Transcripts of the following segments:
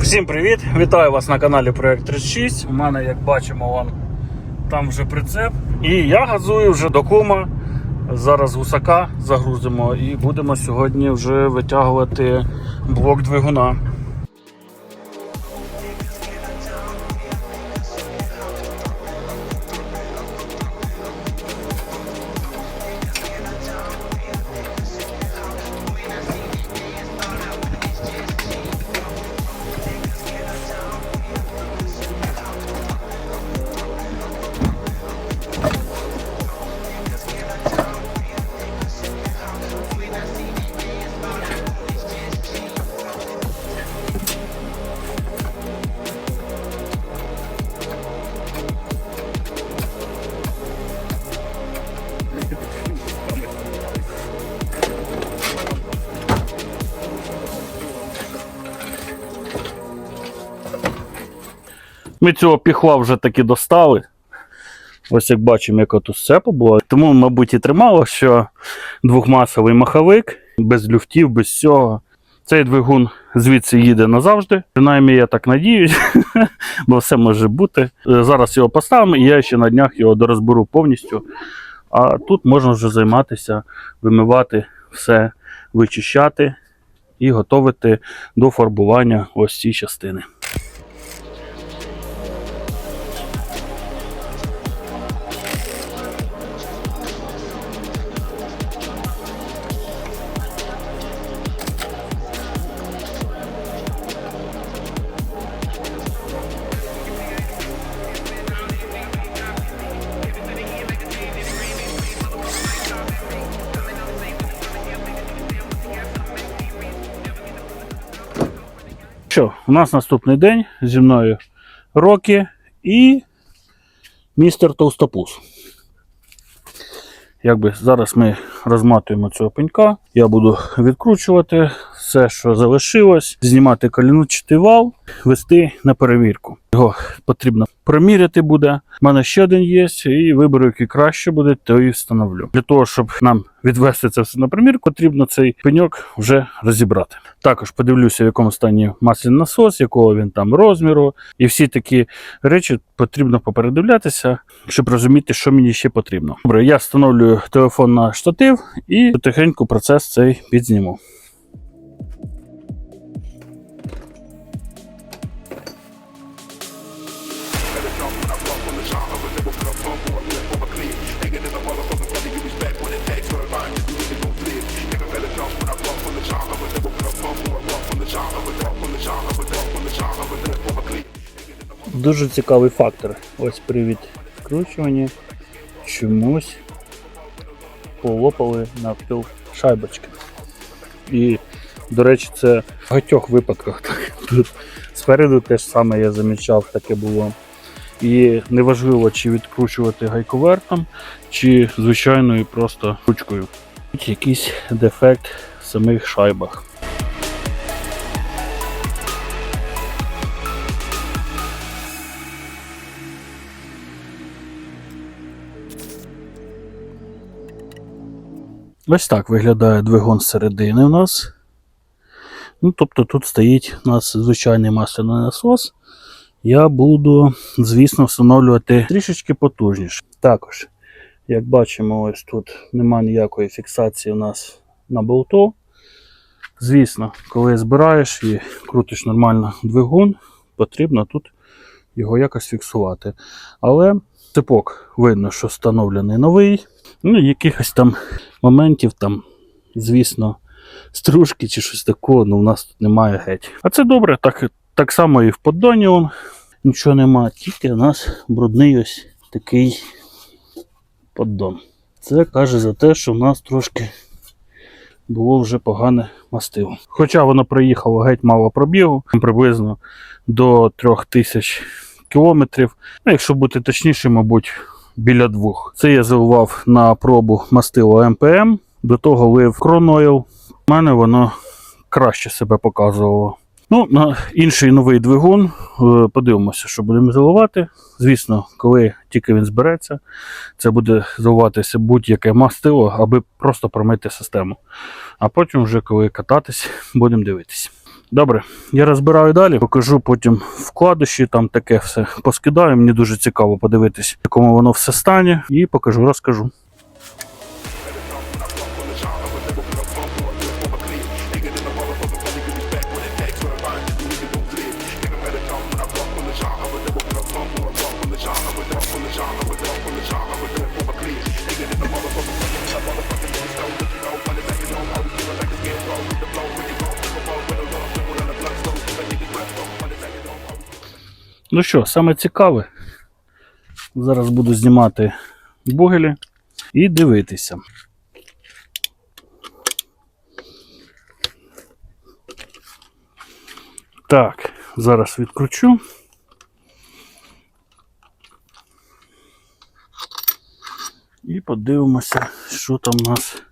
Всім привіт! Вітаю вас на каналі Проект 36. У мене, як бачимо, вон, там вже прицеп. І я газую вже до кума. Зараз гусака загрузимо і будемо сьогодні вже витягувати блок двигуна. Ми цього піхла вже таки достали. Ось як бачимо, яка тут сцепа була. Тому, мабуть, і тримало, що двохмасовий маховик, без люфтів, без всього. Цей двигун звідси їде назавжди. Принаймні, я так надіюсь, бо все може бути. Е, Зараз його поставимо, і я ще на днях його дорозберу повністю. А тут можна вже займатися, вимивати все, вичищати і готувати до фарбування ось ці частини. Що, у нас наступний день зі мною Рокі і містер Товстопус. Якби зараз ми розматуємо цього пенька. Я буду відкручувати все, що залишилось, знімати коліночний вал, вести на перевірку. Його потрібно проміряти буде. У мене ще один є, і виберу, який краще буде, то і встановлю. Для того, щоб нам відвести це все на примірку, потрібно цей пеньок вже розібрати. Також подивлюся, в якому стані масляний насос, якого він там розміру, і всі такі речі потрібно попередивлятися, щоб розуміти, що мені ще потрібно. Добре, я встановлюю телефон на штатив і потихеньку процес цей підзніму. Дуже цікавий фактор. Ось при відкручуванні чомусь полопали навпіл шайбочки. І, до речі, це в багатьох випадках так. Тут спереду теж саме я замічав, таке було. І неважливо, чи відкручувати гайковертом, чи звичайною просто ручкою. Тут якийсь дефект в самих шайбах. Ось так виглядає двигун зсередини у нас. Ну, тобто тут стоїть у нас звичайний масляний насос. Я буду, звісно, встановлювати трішечки потужніше. Також, як бачимо, ось тут немає ніякої фіксації у нас на болту. Звісно, коли збираєш і крутиш нормально двигун, потрібно тут його якось фіксувати. Але цепок видно, що встановлений новий. Ну, якихось там моментів, там, звісно, стружки чи щось такого, ну, у нас тут немає геть. А це добре, так, так само і в поддоні вон, нічого нема, тільки у нас брудний ось такий поддон. Це каже за те, що в нас трошки було вже погане мастило. Хоча воно проїхало геть мало пробігу, приблизно до 3000 кілометрів. Ну, якщо бути точніше, мабуть, біля двох. Це я заливав на пробу мастило МПМ, до того лив Кронойл. У мене воно краще себе показувало. Ну, на інший новий двигун. е, Подивимося, що будемо заливати. Звісно, коли тільки він збереться, це буде заливатися будь-яке мастило, аби просто промити систему. А потім, вже коли кататись, будемо дивитися. Добре, я розбираю далі, покажу потім вкладиші, там таке все поскидаю. Мені дуже цікаво подивитись, в якому воно все стане, і покажу, розкажу. Ну що, саме цікаве. Зараз буду знімати бугелі і дивитися. Так, зараз відкручу. І подивимося, що там у нас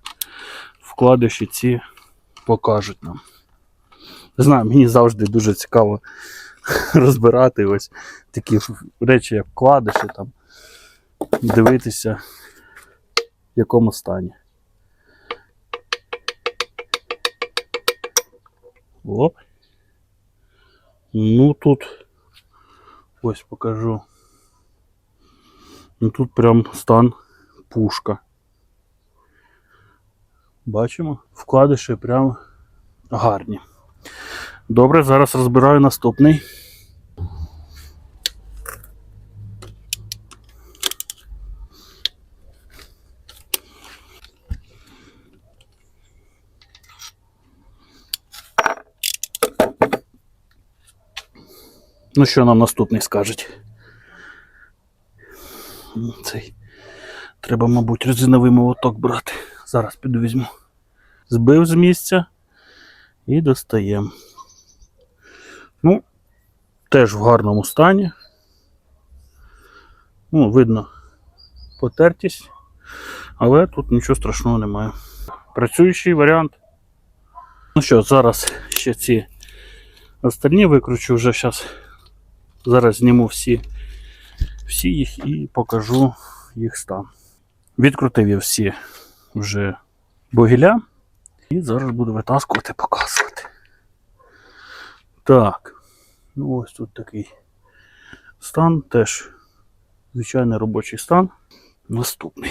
вкладиші ці покажуть нам. Не знаю, мені завжди дуже цікаво розбирати ось такі речі, як вкладиші, там, дивитися, в якому стані. Оп. Ну тут ось покажу. Ну тут прям стан пушка. Бачимо? Вкладиші прям гарні. Добре, зараз розбираю наступний. Ну, що нам наступний скажуть? Цей. Треба, мабуть, резиновий молоток брати. Зараз піду візьму. Збив з місця і достаємо. Ну, теж в гарному стані. Ну, видно потертість, але тут нічого страшного немає. Працюючий варіант. Ну що, зараз ще ці остальні викручу вже зараз. Зараз зніму всі, всі їх і покажу їх стан. Відкрутив я всі вже богіля. І зараз буду витаскувати, показувати. Так. Ну ось тут такий стан, теж звичайний робочий стан. Наступний.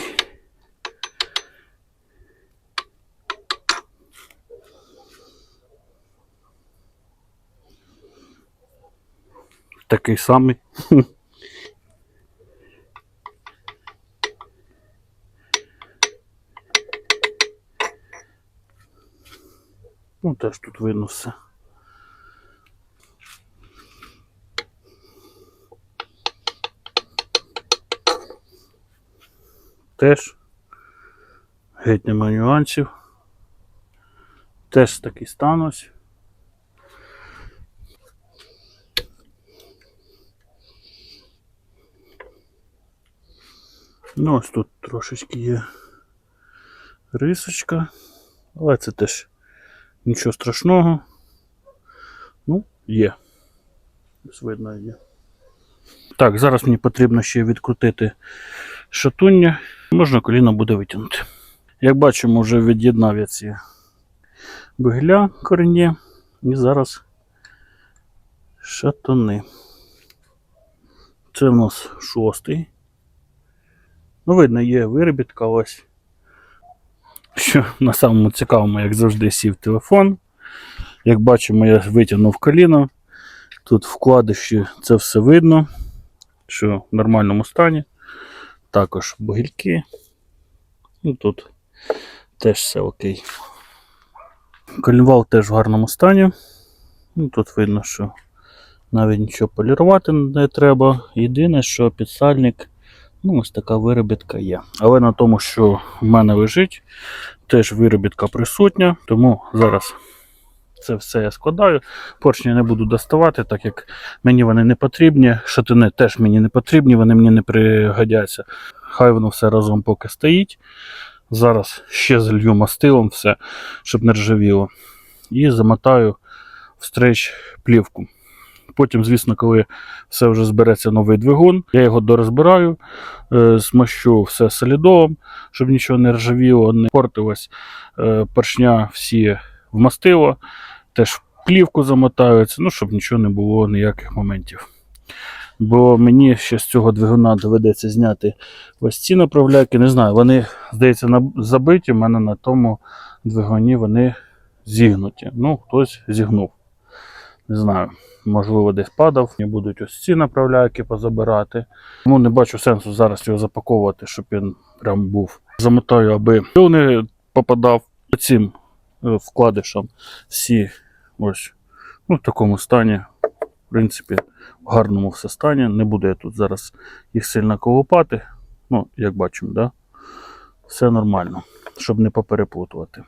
Такий самий. Ну, теж тут видно все. Теж геть нема нюансів. Теж такий стан. Ну, ось тут трошечки є рисочка, але це теж нічого страшного. Ну, є. Ось видно є. Так, зараз мені потрібно ще відкрутити шатуння. Можна коліно буде витягнути. Як бачимо, вже від'єднав ці бигля корені. І зараз шатуни. Це в нас шостий. Ну, видно, є виробітка ось. Що на самому цікавому, як завжди, сів телефон. Як бачимо, я витягнув коліно. Тут вкладиші це все видно, що в нормальному стані. Також бугільки. Ну, тут теж все окей. Колінвал теж в гарному стані. Ну, тут видно, що навіть нічого полірувати не треба. Єдине, що підсальник, ну, ось така виробітка є. Але на тому, що в мене лежить, теж виробітка присутня, тому зараз це все я складаю. Поршні не буду доставати, так як мені вони не потрібні. Шатини теж мені не потрібні, вони мені не пригодяться. Хай воно все разом поки стоїть. Зараз ще залью мастилом все, щоб не ржавіло. І замотаю встрич плівку. Потім, звісно, коли все вже збереться новий двигун, я його дорозбираю, е, смащу все солідолом, щоб нічого не ржавіло, не портилось. Е, поршня всі вмастило, теж плівку замотаються, ну, щоб нічого не було, ніяких моментів. Бо мені ще з цього двигуна доведеться зняти ось ці направляйки. Не знаю, вони, здається, забиті, в мене на тому двигуні вони зігнуті. Ну, хтось зігнув. Не знаю, можливо, десь падав. І будуть ось ці направляйки позабирати. Тому не бачу сенсу зараз його запаковувати, щоб він прям був. Замотаю, аби не попадав по цим е, вкладишам. Всі ось ну, в такому стані. В принципі, в гарному все стані. Не буду я тут зараз їх сильно колопати. Ну, як бачимо, да? все нормально, щоб не попереплутувати.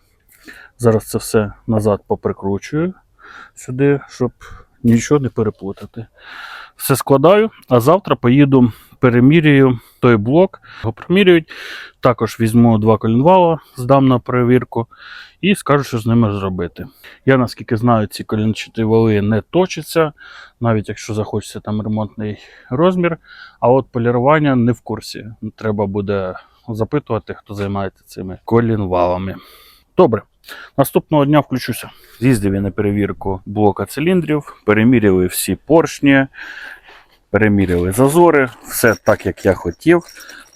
Зараз це все назад поприкручую сюди, щоб нічого не переплутати. Все складаю, а завтра поїду, перемірюю той блок, його промірюють. Також візьму два колінвала, здам на перевірку і скажу, що з ними зробити. Я наскільки знаю, ці колінчаті вали не точаться, навіть якщо захочеться там ремонтний розмір. А от полірування не в курсі. Треба буде запитувати, хто займається цими колінвалами. Добре. Наступного дня включуся. З'їздив я на перевірку блока циліндрів, переміряли всі поршні, переміряли зазори, все так, як я хотів,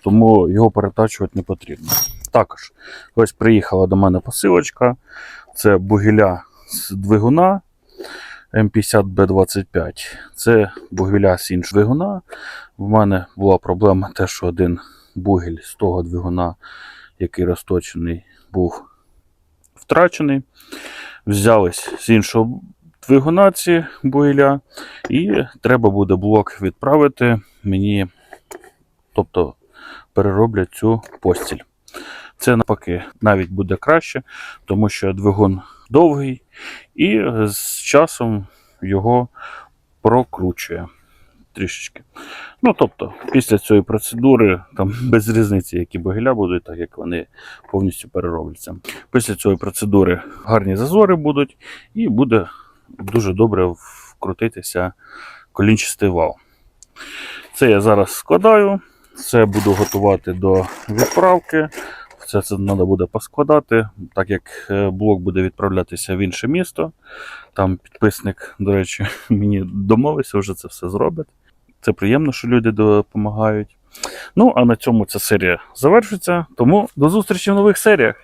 тому його перетачувати не потрібно. Також ось приїхала до мене посилочка. Це бугіля з двигуна М50Б25. Це бугіля з іншого двигуна. В мене була проблема те, що один бугіль з того двигуна, який розточений, був втрачений. Взялись з іншого двигуна ці бугіля, і треба буде блок відправити мені, тобто перероблять цю постіль. Це навпаки навіть буде краще, тому що двигун довгий і з часом його прокручує трішечки. Ну, тобто, після цієї процедури, там без різниці, які бугеля будуть, так як вони повністю переробляться. Після цієї процедури гарні зазори будуть, і буде дуже добре вкрутитися колінчастий вал. Це я зараз складаю, це буду готувати до відправки. Все це треба буде поскладати, так як е, блок буде відправлятися в інше місто. Там підписник, до речі, мені домовився, вже це все зробить. Це приємно, що люди допомагають. Ну, а на цьому ця серія завершиться. Тому до зустрічі в нових серіях.